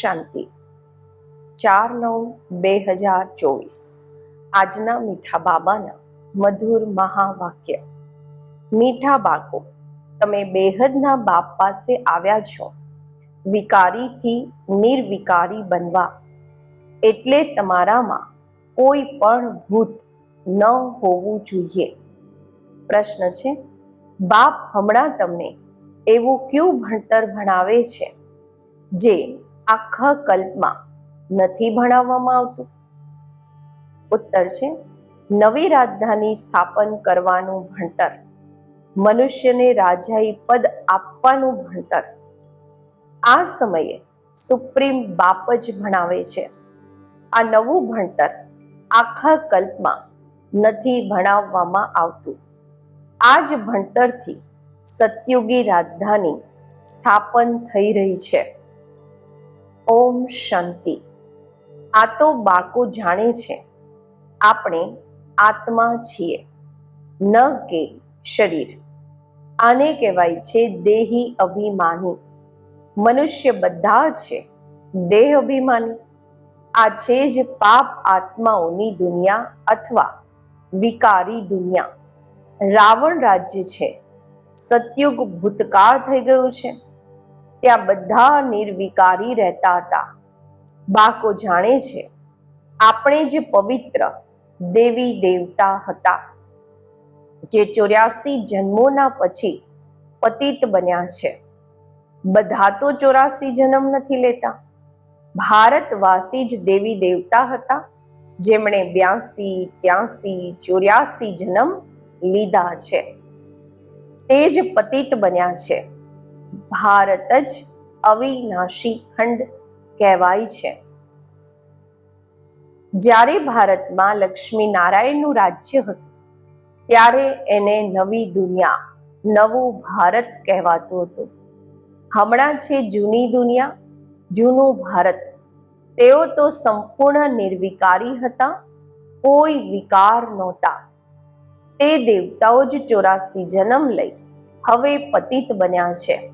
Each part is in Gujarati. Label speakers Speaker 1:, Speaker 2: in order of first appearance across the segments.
Speaker 1: શાંતિ. ચાર નવ બે હજાર ચોવીસ. આજના મીઠા બાબાના મધુર મહાવાક્ય. મીઠા બાળકો, તમે બેહદના બાપ પાસે આવ્યા છો. વિકારીથી નિર્વિકારી બનવા. એટલે તમારામાં કોઈ પણ ભૂત ન હોવું જોઈએ. પ્રશ્ન છે, બાપ હમણાં તમને એવું કયું ભણતર ભણાવે છે? જે આખા કલ્પમાં નથી ભણાવવામાં આવતું? ઉત્તર છે, નવી રાજધાની સ્થાપન કરવાનું ભણતર, મનુષ્યને રાજાઈ પદ આપવાનું ભણતર. આ સમયે સુપ્રીમ બાપ જ ભણાવે છે. આ નવું ભણતર આખા કલ્પમાં નથી ભણાવવામાં આવતું. આ જ ભણતરથી સતયુગી રાજધાની સ્થાપન થઈ રહી છે. ઓમ શાંતિ. આ તો બાળકો જાણે છે. આપણે આત્મા છીએ. ન કે શરીર. આને કહેવાય છે દેહી અભિમાની. મનુષ્ય બધા છે દેહ અભિમાની. આ છે જ પાપ આત્માઓની દુનિયા અથવા વિકારી દુનિયા. રાવણ રાજ્ય છે. સતયુગ ભૂતકાળ થઈ ગયું છે. ત્યાં બધા નિર્વિકારી રહેતા હતા. બાળકો જાણે છે, આપણે જે પવિત્ર દેવી દેવતા હતા, જે ચોર્યાસી જન્મોના પછી પતિત બન્યા છે. બધા તો ચોરાસી જન્મ નથી લેતા. ભારતવાસી જ દેવી દેવતા હતા, જેમણે બ્યાસી, ત્યાસી, ચોર્યાસી જન્મ લીધા છે. તે જ પતિત બન્યા છે. ભારત જ અવિનાશી ખંડ કહેવાય છે. જ્યારે ભારતમાં લક્ષ્મી નારાયણનું રાજ્ય હતું, ત્યારે એને નવી દુનિયા, નવું ભારત કહેવાતું હતું. હમણાં છે જૂની દુનિયા, જૂનું ભારત. તેઓ તો સંપૂર્ણ નિર્વિકારી હતા, કોઈ વિકાર નહોતા. તે દેવતાઓ જ ચોરાસી જન્મ લઈ હવે પતિત બન્યા છે.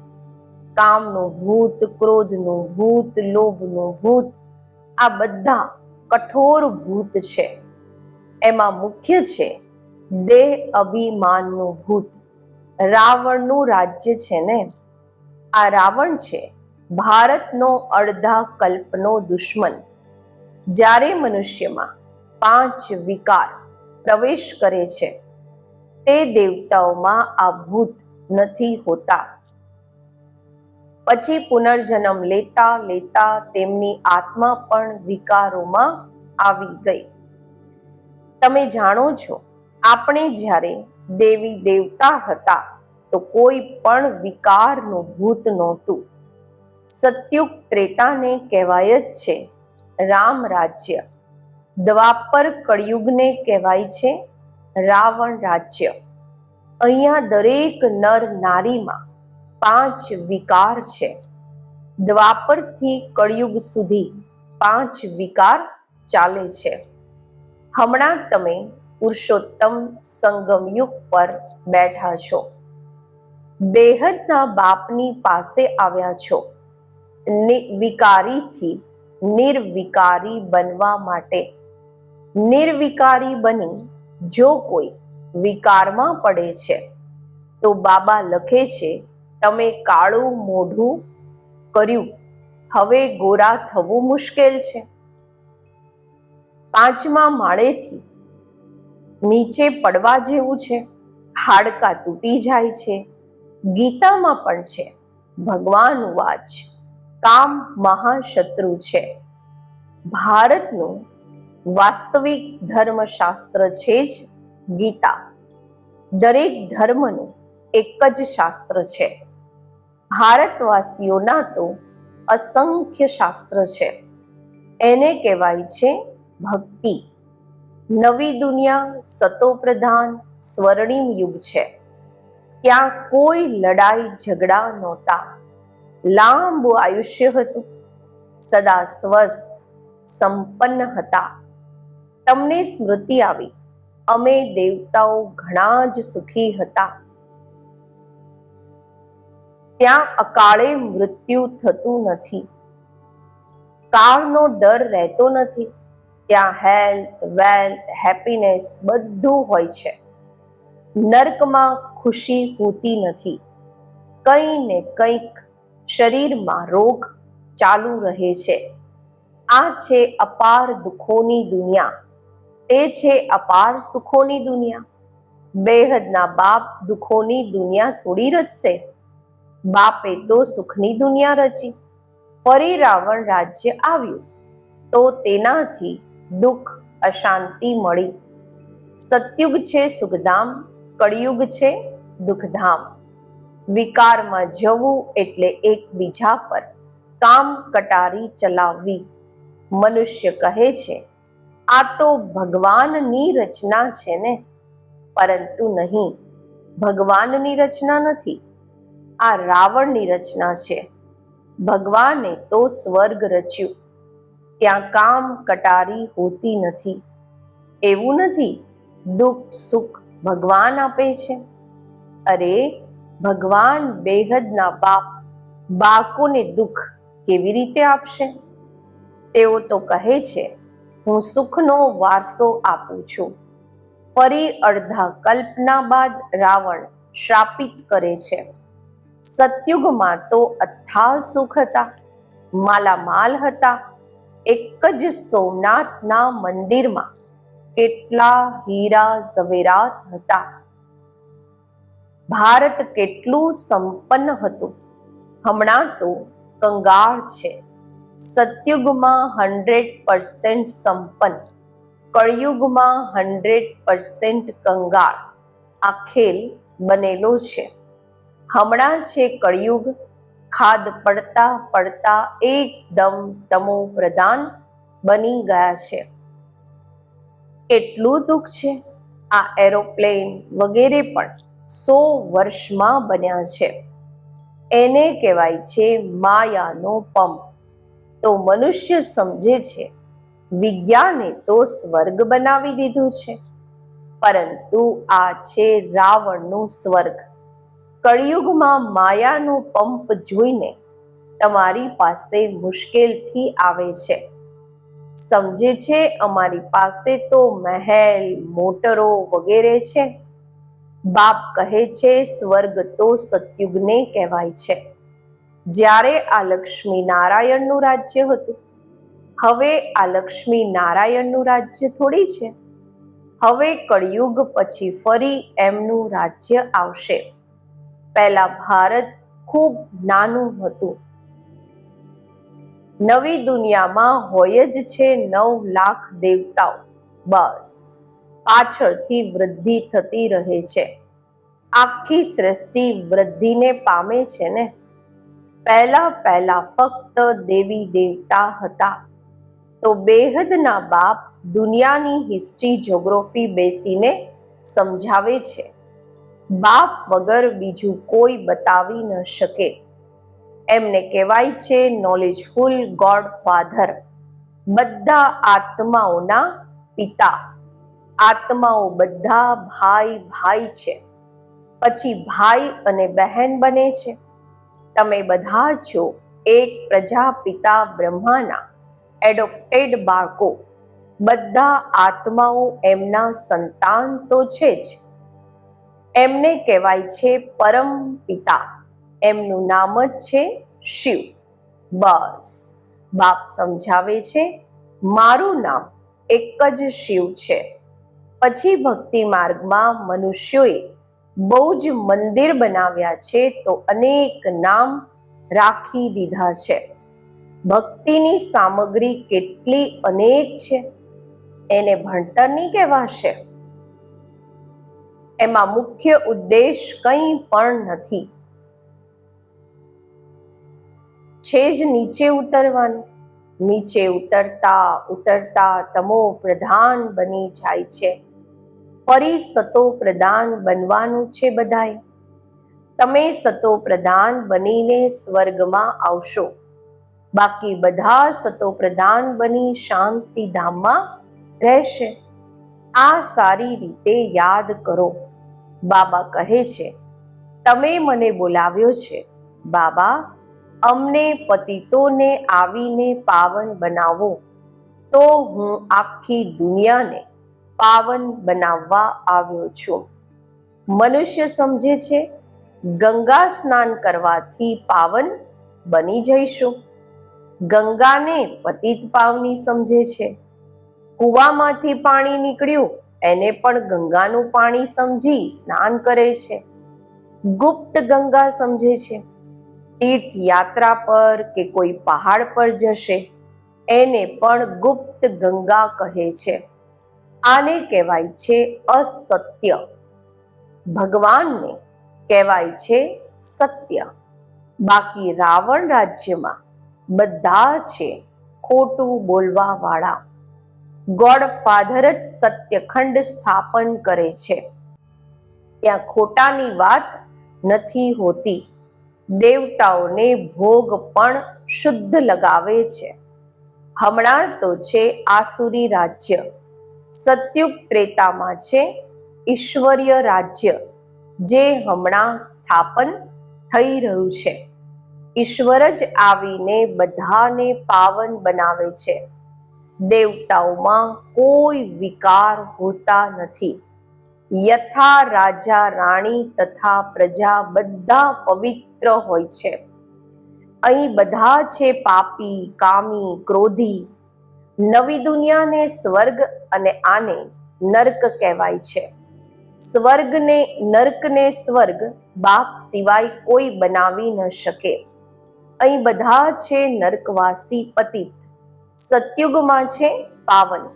Speaker 1: કામનું ભૂત, ક્રોધનું ભૂત, લોભનું ભૂત, આ બધા કઠોર ભૂત છે. એમાં મુખ્ય છે દેહ અભિમાનનું ભૂત. રાવણનું રાજ્ય છે ને? આ રાવણ છે ભારતનો અડધા કલ્પનો દુશ્મન. જ્યારે મનુષ્યમાં પાંચ વિકાર પ્રવેશ કરે છે, તે દેવતાઓમાં આ ભૂત નથી હોતા. પછી પુનર્જન્મ લેતા લેતા તેમની આત્મા પણ વિકારોમાં આવી ગઈ. તમે જાણો છો, આપણે જ્યારે દેવી દેવતા હતા, તો કોઈ પણ વિકારનું ભૂત નહોતું. સત્યુગ ત્રેતાને કહેવાય જ છે, રામ રાજ્ય. દ્વાપર કળિયુગને કહેવાય છે, રાવણ રાજ્ય. અહીંયા દરેક નર નારીમાં પાંચ વિકાર છે. દ્વાપરથી કળિયુગ સુધી પાંચ વિકાર ચાલે છે. હમણાં તમે પુરુષોત્તમ સંગમયુગ પર બેઠા છો. બેહદના બાપની પાસે આવ્યા છો. વિકારીથી નિર્વિકારી બનવા માટે. નિર્વિકારી બની જો કોઈ વિકારમાં પડે છે, તો બાબા લખે છે તમે કાળું મોઢું કર્યું. હવે ગોરા થવું મુશ્કેલ છે. પાંચમા માળેથી નીચે પડવા જેવું છે. હાડકા તૂટી જાય છે. ગીતામાં પણ છે. ભગવાન વાચ. કામ મહાશત્રુ છે. ભારતનું વાસ્તવિક ધર્મશાસ્ત્ર છે જ ગીતા. દરેક ધર્મનું એક જ શાસ્ત્ર છે. ભારતવાસીઓના તો અસંખ્ય શાસ્ત્ર છે. એને કહેવાય છે ભક્તિ. નવી દુનિયા સતોપ્રધાન સ્વર્ણિમ યુગ છે. ત્યાં કોઈ લડાઈ ઝઘડા નહોતા. લાંબુ આયુષ્ય હતું. સદા સ્વસ્થ, સંપન્ન હતા. તમને સ્મૃતિ આવી. અમે દેવતાઓ ઘણા જ સુખી હતા. ત્યાં અકાળે મૃત્યુ થતું નથી. કાળનો ડર રહેતો નથી. ત્યાં હેલ્થ વેલ્થ હેપીનેસ બધું હોય છે. નર્કમાં ખુશી હોતી નથી. કંઈ ને કંઈક શરીરમાં રોગ ચાલુ રહે છે. આ છે અપાર દુઃખોની દુનિયા. તે છે અપાર સુખોની દુનિયા. બેહદના બાપ દુઃખોની દુનિયા થોડી રચશે. બાપે તો સુખની દુનિયા રચી. ફરી રાવણ રાજ્ય આવ્યું. તો તેનાથી દુઃખ, અશાંતિ મળી. સત્યુગ છે સુખધામ, કળિયુગ છે દુઃખધામ. વિકારમાં જવું એટલે એકબીજા પર કામ કટારી ચલાવવી. મનુષ્ય કહે છે, આ તો ભગવાનની રચના છે ને. પરંતુ નહીં, ભગવાનની રચના નથી. આ રાવણની રચના છે. ભગવાને તો સ્વર્ગ રચ્યું. ત્યાં કામ કટારી હોતી નથી. એવું નથી, દુઃખ સુખ ભગવાન આપે છે? અરે, ભગવાન બેહદના બાપ બાળકોને દુઃખ કેવી રીતે આપશે? તેઓ તો કહે છે, હું સુખનો વારસો આપું છું. ફરી અડધા કલ્પના બાદ રાવણ શ્રાપિત કરે છે. સતયુગમાં તો અથાહ સુખ હતા, માલામાલ હતા. એક જ સોમનાથના મંદિરમાં કેટલા હીરા ઝવેરાત હતા. ભારત કેટલું સંપન્ન હતું. હમણાં તો કંગાળ છે. સતયુગમાં હંડ્રેડ પરસેન્ટ સંપન્ન, કળિયુગમાં હંડ્રેડ પરસેન્ટ કંગાળ. આ ખેલ બનેલો છે. હમણાં છે કળિયુગ. ખાદ પડતા પડતા એકદમ તમો પ્રધાન બની ગયા છે. કેટલું દુઃખ છે આ એરોપ્લેન વગેરે પણ સો વર્ષમાં બન્યા છે. એને કહેવાય છે માયાનો પંપ. તો મનુષ્ય સમજે છે વિજ્ઞાને તો સ્વર્ગ બનાવી દીધું છે. પરંતુ આ છે રાવણનું સ્વર્ગ. કળિયુગમાં માયાનો પંપ જોઈને તમારી પાસે મુશ્કેલથી આવે છે. સમજે છે અમારી પાસે તો મહેલ, મોટરો વગેરે છે. બાપ કહે છે, સ્વર્ગ તો સતયુગને કહેવાય છે. જ્યારે આ લક્ષ્મી નારાયણનું રાજ્ય હતું. હવે આ લક્ષ્મી નારાયણનું રાજ્ય થોડી છે. હવે કળિયુગ પછી ફરી એમનું રાજ્ય આવશે. પહેલા ભારત ખૂબ નાનું હતું. નવી દુનિયામાં હોય જ છે નવ લાખ દેવતાઓ. બસ, પાછળથી વૃદ્ધિ થતી રહે છે. આખી સૃષ્ટિ વૃદ્ધિને પામે છે ને? પહેલા પહેલા ફક્ત દેવી દેવતા હતા. તો બેહદના બાપ દુનિયાની હિસ્ટ્રી જોગ્રાફી બેસીને સમજાવે છે. બાપ વગર બીજું કોઈ બતાવી ન શકે. એમને કહેવાય છે નોલેજફુલ ગોડ ફાધર બધા આત્માઓના પિતા. આત્માઓ બધા ભાઈ ભાઈ છે. પછી ભાઈ અને બહેન બને છે. તમે બધા છો એક પ્રજાપિતા બ્રહ્માના એડોપ્ટેડ બાળકો. બધા આત્માઓ એમના સંતાન તો છે જ. એમને કહેવાય છે પરમ પિતા. એમનું નામ જ છે શિવ. બસ. બાપ સમજાવે છે, મારું નામ એક જ શિવ છે. પછી ભક્તિ માર્ગમાં મનુષ્યોએ બહુ જ મંદિર બનાવ્યા છે તો અનેક નામ રાખી દીધા છે. ભક્તિની સામગ્રી કેટલી અનેક છે. એને ભણતરની કહેવાશે? એમાં મુખ્ય ઉદ્દેશ કંઈ પણ નથી. છે જ નીચે ઉતરવાનું. નીચે ઉતરતા ઉતરતા તમો પ્રધાન બની જાય છે. ફરી સતો પ્રધાન બનવાનું છે બધાય. તમે સતો પ્રધાન બનીને સ્વર્ગમાં આવશો. બાકી બધા સતો પ્રધાન બની શાંતિધામમાં રહેશે. આ સારી રીતે યાદ કરો. બાબા કહે છે, તમે મને બોલાવ્યો છે. બાબા, અમને પતિતોને આવીને પાવન બનાવો. તો હું આખી દુનિયાને પાવન બનાવવા આવ્યો છું. મનુષ્ય સમજે છે, ગંગા સ્નાન કરવાથી પાવન બની જઈશું. ગંગાને પતિત પાવની સમજે છે. કૂવામાંથી પાણી નીકળ્યું, એને પણ ગંગાનું પાણી સમજી સ્નાન કરે છે. ગુપ્ત ગંગા સમજે છે. તીર્થ યાત્રા પર કે કોઈ પહાડ પર જશે, એને પણ ગુપ્ત ગંગા કહે છે. આને કહેવાય છે અસત્ય. ભગવાનને કહેવાય છે સત્ય. બાકી રાવણ રાજ્યમાં બધા છે ખોટું બોલવા વાળા ગોડ ફાધર જ સત્યખંડ સ્થાપન કરે છે. ત્યાં ખોટાની વાત નથી હોતી. દેવતાઓને ભોગ પણ શુદ્ધ લગાવે છે. હમણાં તો છે આસુરી રાજ્ય. સત્યુગ ત્રેતામાં છે ઈશ્વરીય રાજ્ય, જે હમણાં સ્થાપન થઈ રહ્યું છે. ઈશ્વર જ આવીને બધાને પાવન બનાવે છે. દેવતાઓમાં કોઈ વિકાર હોતા નથી. યથા રાજા, રાણી તથા પ્રજા બધા પવિત્ર હોય છે. અહીં બધા છે પાપી, કામી, ક્રોધી. નવી દુનિયાને સ્વર્ગ અને આને નર્ક કહેવાય છે. સ્વર્ગને, નર્કને સ્વર્ગ બાપ સિવાય કોઈ બનાવી ન શકે. અહીં બધા છે નર્કવાસી પતિત. સતયુગમાં છે પાવન.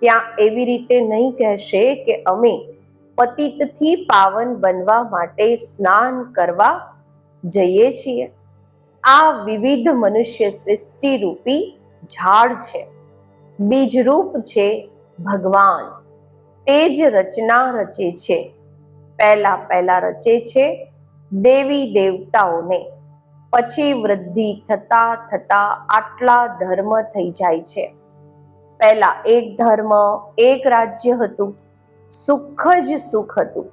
Speaker 1: ત્યાં એવી રીતે નહીં કહેશે કે અમે પતિતથી પાવન બનવા માટે સ્નાન કરવા જઈએ છીએ. આ વિવિધ મનુષ્ય સૃષ્ટિ રૂપી ઝાડ છે. બીજરૂપ છે ભગવાન. તે જ રચના રચે છે. પહેલા પહેલા રચે છે દેવી દેવતાઓને. પછી વૃદ્ધિ થતા થતા આટલા ધર્મ થઈ જાય છે. પહેલા એક ધર્મ, એક રાજ્ય હતું. સુખ જ સુખ હતું.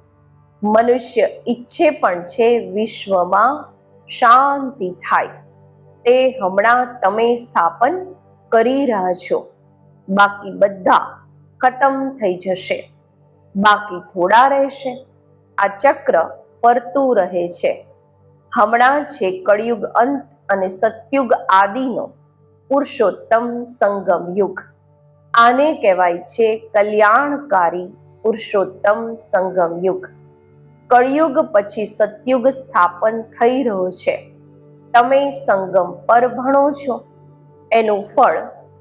Speaker 1: મનુષ્ય ઈચ્છે પણ છે વિશ્વમાં શાંતિ થાય. તે હમણાં તમે સ્થાપન કરી રહ્યા છો. બાકી બધા ખતમ થઈ જશે. બાકી થોડા રહેશે. આ ચક્ર ફરતું રહે છે. હમણાં છે કળિયુગ અંત અને સતયુગ આદિનો પુરુષોત્તમ સંગમ યુગ. આને કહેવાય છે કલ્યાણકારી પુરુષોત્તમ સંગમ યુગ. કળિયુગ પછી સતયુગ સ્થાપન થઈ રહ્યો છે. તમે સંગમ પર ભણો છો. એનું ફળ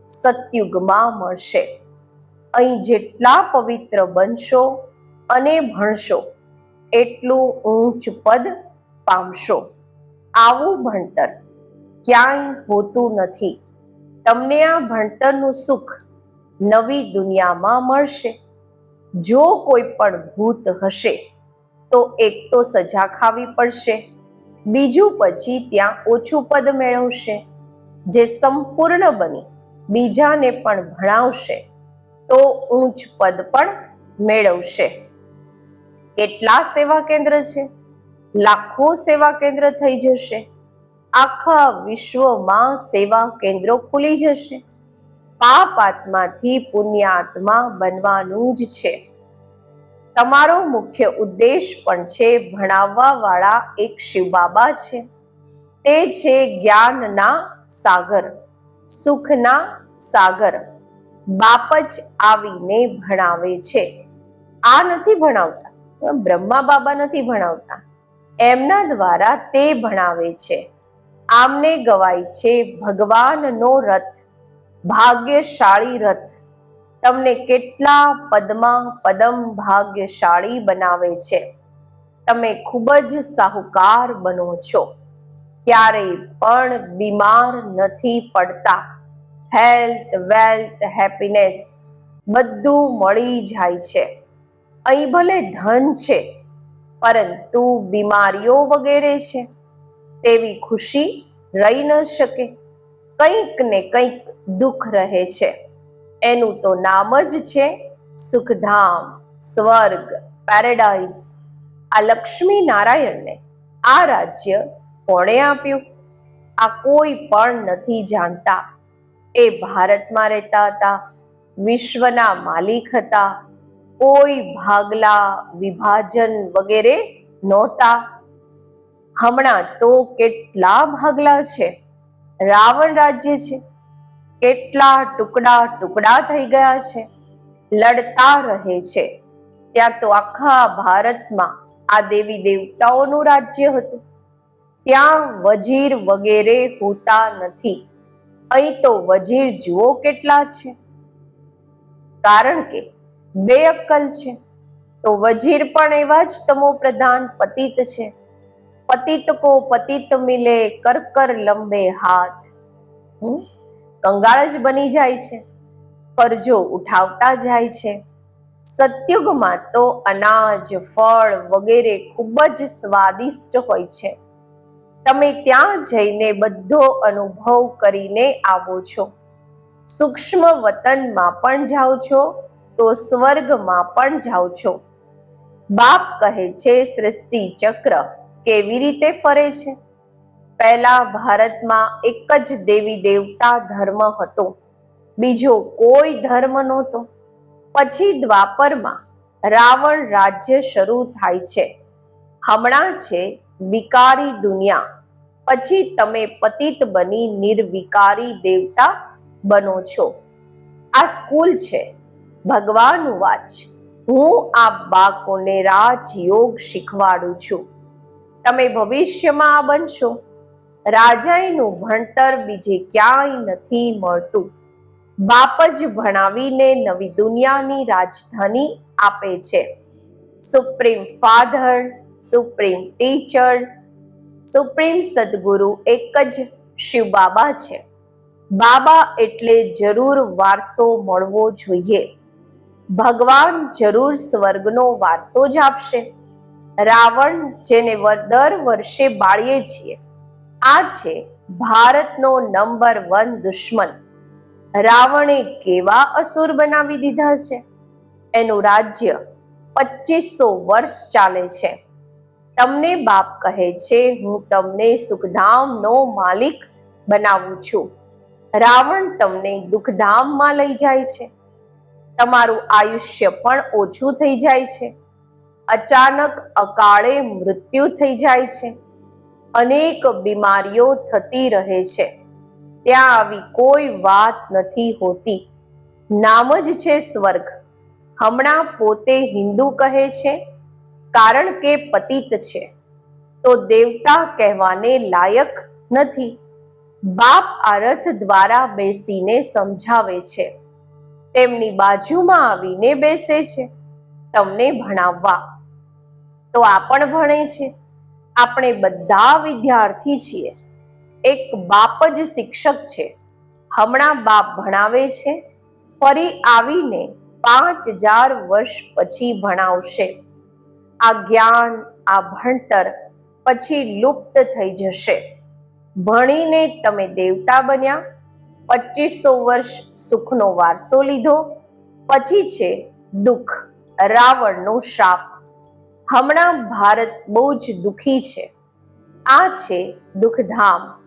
Speaker 1: સતયુગમાં મળશે. અહીં જેટલા પવિત્ર બનશો અને ભણશો, એટલું ઊંચ પદ પામશો. આવું ભણતર ક્યાંય હોતું નથી. તમને આ ભણતરનું સુખ નવી દુનિયામાં મળશે. જો કોઈ પણ ભૂત હશે, તો એક તો સજા ખાવી પડશે. બીજું પછી ત્યાં ઓછું પદ મેળવશે. જે સંપૂર્ણ બની, બીજાને પણ ભણાવશે, તો ઊંચ પદ પણ મેળવશે. કેટલા સેવા કેન્દ્ર છે? લાખો સેવા કેન્દ્ર થઈ જશે. આખા વિશ્વમાં સેવા કેન્દ્રો ખુલી જશે. પાપ આત્માથી પુણ્યાત્મા બનવાનું જ છે. તમારો મુખ્ય ઉદ્દેશ પણ છે ભણાવવા વાળા એક શિવ બાબા છે. તે છે જ્ઞાનના સાગર, સુખના સાગર. બાપ જ આવીને ભણાવે છે. આ નથી ભણાવતા. બ્રહ્મા બાબા નથી ભણાવતા. એમના દ્વારા તે ભણાવે છે. આમને ગવાય છે ભગવાનનો રથ, ભાગ્યશાળી રથ. તમને કેટલા પદમાં પદમ ભાગ્યશાળી બનાવે છે. તમે ખૂબ જ સાહુકાર બનો છો. ક્યારેય પણ બીમાર નથી પડતા. હેલ્થ, વેલ્થ, હેપીનેસ બધું મળી જાય છે. અહીં ભલે ધન છે પરંતુ બીમારીઓ વગેરે છે. તેવી ખુશી રહી ન શકે. કંઈક ને કંઈક દુઃખ રહે છે. એનું તો નામ જ છે સુખધામ, સ્વર્ગ પેરેડાઇઝ આ લક્ષ્મી નારાયણને આ રાજ્ય કોણે આપ્યું? આ કોઈ પણ નથી જાણતા. એ ભારતમાં રહેતા હતા, વિશ્વના માલિક હતા. કોઈ ભાગલા વિભાજન વગેરે નહોતા. હમણાં તો કેટલા ભાગલા છે? રાવણ રાજ્ય છે. કેટલા ટુકડા ટુકડા થઈ ગયા છે. લડતા રહે છે. ત્યાં તો આખા ભારતમાં આ દેવી દેવતાઓનું રાજ્ય હતું. ત્યાં વજીર વગેરે હોતા નથી. અહીં તો વજીર જુઓ કેટલા છે. કારણ કે બે અક્કલ છે. તો વજીર પણ એવા જ તમો પ્રધાન પતિત છે. પતિત કો પતિત મિલે કર કર લંબે હાથ? કંગાળ જ બની જાય છે. કરજો ઉઠાવતા જાય છે. સત્યુગમાં તો અનાજ, ફળ વગેરે ખૂબ જ સ્વાદિષ્ટ હોય છે. તમે ત્યાં જઈને બધો અનુભવ કરીને આવો છો. સૂક્ષ્મ વતનમાં પણ જાઓ છો. તો સ્વર્ગમાં પણ જાઓ છો. બાપ કહે છે, સૃષ્ટિ ચક્ર કેવી રીતે ફરે છે? પહેલા ભારતમાં એક જ દેવી દેવતા ધર્મ હતો. બીજો કોઈ ધર્મ નહોતો. પછી દ્વાપરમાં રાવણ રાજ્ય શરૂ થાય છે. હમણાં છે વિકારી દુનિયા. પછી તમે પતિત બની નિર્વિકારી દેવતા બનો છો. આ સ્કૂલ છે ભગવાન વાચ. હું આ બાળકોને રાજયોગ શીખવાડું છું. તમે ભવિષ્યમાં આ બનશો. રાજાઈનું ભણતર બીજે ક્યાંય નથી મળતું. બાપ જ ભણાવીને નવી દુનિયાની રાજધાની આપે છે. Supreme father, supreme teacher, supreme સદગુરુ એક જ શિવ બાબા છે. બાબા એટલે જરૂર વારસો મળવો જોઈએ. ભગવાન જરૂર સ્વર્ગનો વારસો જ આપશે. રાવણ, જેને દર વર્ષે બાળીએ છીએ, આ છે ભારતનો નંબર વન દુશ્મન. રાવણે કેવા અસુર બનાવી દીધા છે? એનું રાજ્ય પચીસો વર્ષ ચાલે છે. તમને બાપ કહે છે, હું તમને સુખધામનો માલિક બનાવું છું. રાવણ તમને દુઃખધામમાં લઈ જાય છે. તમારું આયુષ્ય પણ ઓછું થઈ જાય છે. અચાનક અકાળે મૃત્યુ થઈ જાય છે. અનેક બીમારીઓ થતી રહે છે. ત્યાં આવી કોઈ વાત નથી હોતી. નામ જ છે સ્વર્ગ. હમણાં પોતે હિન્દુ કહે છે, કારણ કે પતિત છે. તો દેવતા કહેવાને લાયક નથી. બાપ આરથ દ્વારા બેસીને સમજાવે છે. તેમની બાજુમાં આવીને બેસે છે. તમને ભણાવવા. તો આ પણ ભણે છે. આપણે બધા વિદ્યાર્થી છીએ. એક બાપ જ શિક્ષક છે. હમણાં બાપ ભણાવે છે. ફરી આવીને પાંચ હજાર વર્ષ પછી ભણાવશે. આ જ્ઞાન, આ ભણતર પછી લુપ્ત થઈ જશે. ભણીને તમે દેવતા બન્યા. પચીસો વર્ષ સુખનો વારસો લીધો. પછી છે દુઃખ, રાવણનો શાપ હમણાં ભારત બહુ જ દુઃખી છે. આ છે દુઃખધામ.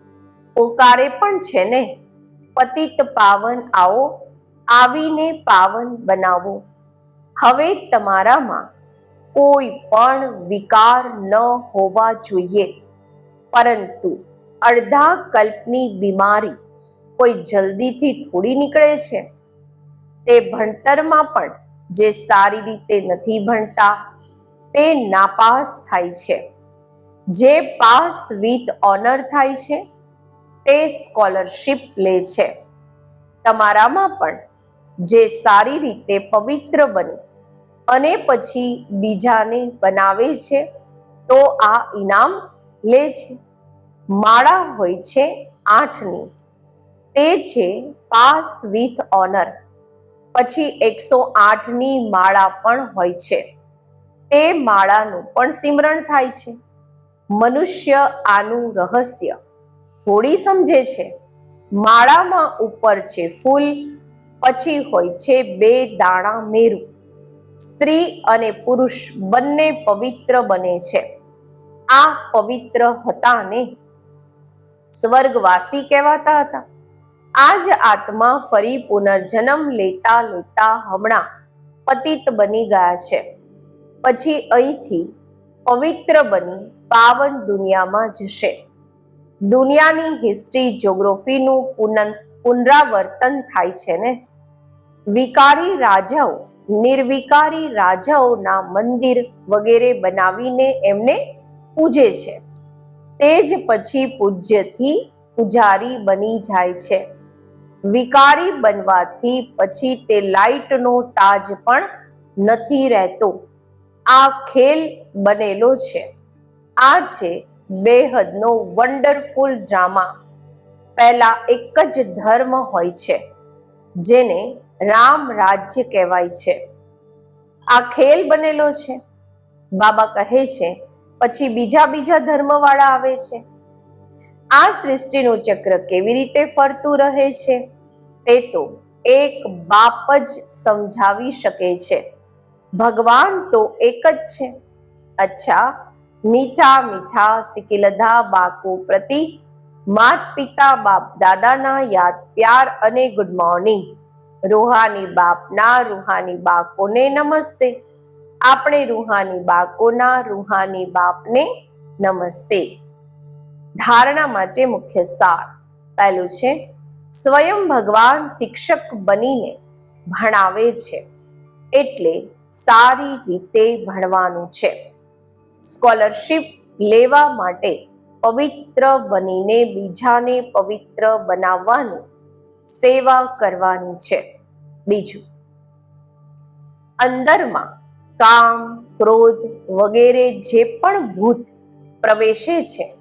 Speaker 1: ઓકારે પણ છે ને? પતિત પાવન આવો, આવીને પાવન બનાવો. હવે તમારામાં કોઈ પણ વિકાર ન હોવા જોઈએ. પરંતુ અડધા કલ્પની બીમારી કોઈ જલ્દીથી થોડી નીકળે છે? તે ભણતરમાં પણ જે સારી રીતે નથી ભણતા, તે નાપાસ થાય છે. જે પાસ વિથ ઓનર થાય છે, તે સ્કોલરશિપ લે છે. તમારામાં પણ જે સારી રીતે પવિત્ર બને અને પછી બીજાને બનાવે છે, તો આ ઇનામ લે છે. માળા હોય છે આઠની. તે છે પાસ વિથ ઓનર. પછી એકસો આઠની માળા પણ હોય છે. તે માળાનું પણ સિમરણ થાય છે. મનુષ્ય આનું રહસ્ય થોડી સમજે છે. માળામાં ઉપર છે ફૂલ, પછી હોય છે બે દાણા મેરુ. સ્ત્રી અને પુરુષ બંને પવિત્ર બને છે. આ પવિત્ર હતા ને? સ્વર્ગવાસી કહેવાતા હતા. આ જ આત્મા ફરી પુનર્જન્મ લેતા લેતા હમણાં પતિત બની ગયા છે. પછી અહીંથી પવિત્ર બની પાવન દુનિયામાં જશે. દુનિયાની હિસ્ટ્રી જોગ્રાફીનું પુનઃ પુનરાવર્તન થાય છે ને? વિકારી રાજાઓ, નિર્વિકારી રાજાઓના મંદિર વગેરે બનાવીને એમને પૂજે છે. તે જ પછી પૂજ્યથી પૂજારી બની જાય છે. વિકારી બનવાથી પછી તે લાઇટનો તાજ પણ નથી રહેતો. આ ખેલ બનેલો છે. આ છે બેહદનો વન્ડરફુલ ડ્રામા. પહેલા એક જ ધર્મ હોય છે, જેને રામ રાજ્ય કહેવાય છે. આ ખેલ બનેલો છે. બાબા કહે છે, પછી બીજા બીજા ધર્મવાળા આવે છે. આ સૃષ્ટિનું ચક્ર કેવી રીતે ફરતું રહે છે? તે તો એક બાપ જ સમજાવી શકે છે. ભગવાન તો એક જ છે. અચ્છા, મીઠા મીઠા સિકિલધા બાકો પ્રતિ માત પિતા બાપ દાદાના યાદ પ્યાર અને ગુડ મોર્નિંગ રૂહાની બાપના રૂહાની બાકોને નમસ્તે. આપણે રૂહાની બાકોના રૂહાની બાપને નમસ્તે. ધારણા માટે મુખ્ય સાર. પહેલું છે સ્વયં ભગવાન શિક્ષક બનીને ભણાવે છે. એટલે સારી રીતે ભણવાનું છે. સ્કોલરશિપ લેવા માટે પવિત્ર બનીને બીજાને પવિત્ર બનાવવાની સેવા કરવાની છે. બીજું, અંદરમાં કામ, ક્રોધ વગેરે જે પણ ભૂત પ્રવેશે છે,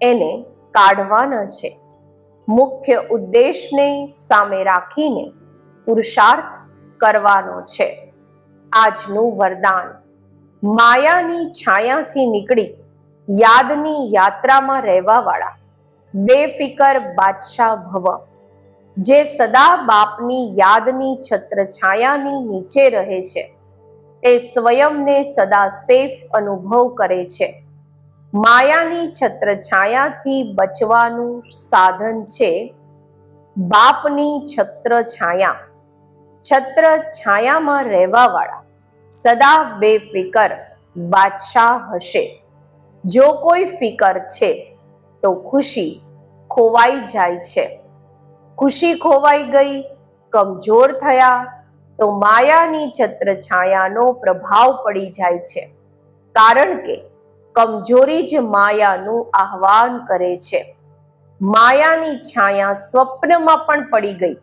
Speaker 1: એને કાઢવાના છે. મુખ્ય ઉદ્દેશને સામે રાખીને પુરુષાર્થ કરવાનો છે. આજનું વરદાન. માયાની છાયાથી નીકળી યાદની યાત્રામાં રહેવાવાળા બેફિકર બાદશાહ ભવ, જે સદા બાપની યાદની છત્ર છાયાની નીચે રહે છે. તે સ્વયંને સદા સેફ અનુભવ કરે છે. માયાની છત્રછાયાથી બચવાનું સાધન છે બાપની છત્રછાયા. છત્ર છાયામાં રહેવાવાળા સદા બેફિકર બાદશાહ હશે. જો કોઈ ફિકર છે તો ખુશી ખોવાઈ જાય છે. ખુશી ખોવાઈ ગઈ, કમજોર થયા તો માયાની છત્રછાયાનો પ્રભાવ પડી જાય છે. કારણ કે કમજોરી જ માયાનું આહવાન કરે છે. માયાની છાયા સ્વપ્નમાં પણ પડી ગઈ,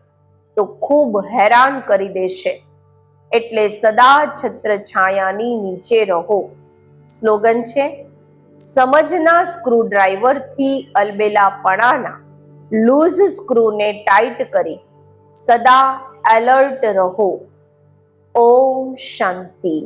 Speaker 1: તો ખૂબ હેરાન કરી દેશે. એટલે સદા છત્ર છાયાની નીચે રહો. સ્લોગન છે, સમજના સ્ક્રૂડ્રાઈવરથી અલબેલાપણાના લૂઝ સ્ક્રૂને ટાઈટ કરી સદા એલર્ટ રહો. ઓમ શાંતિ.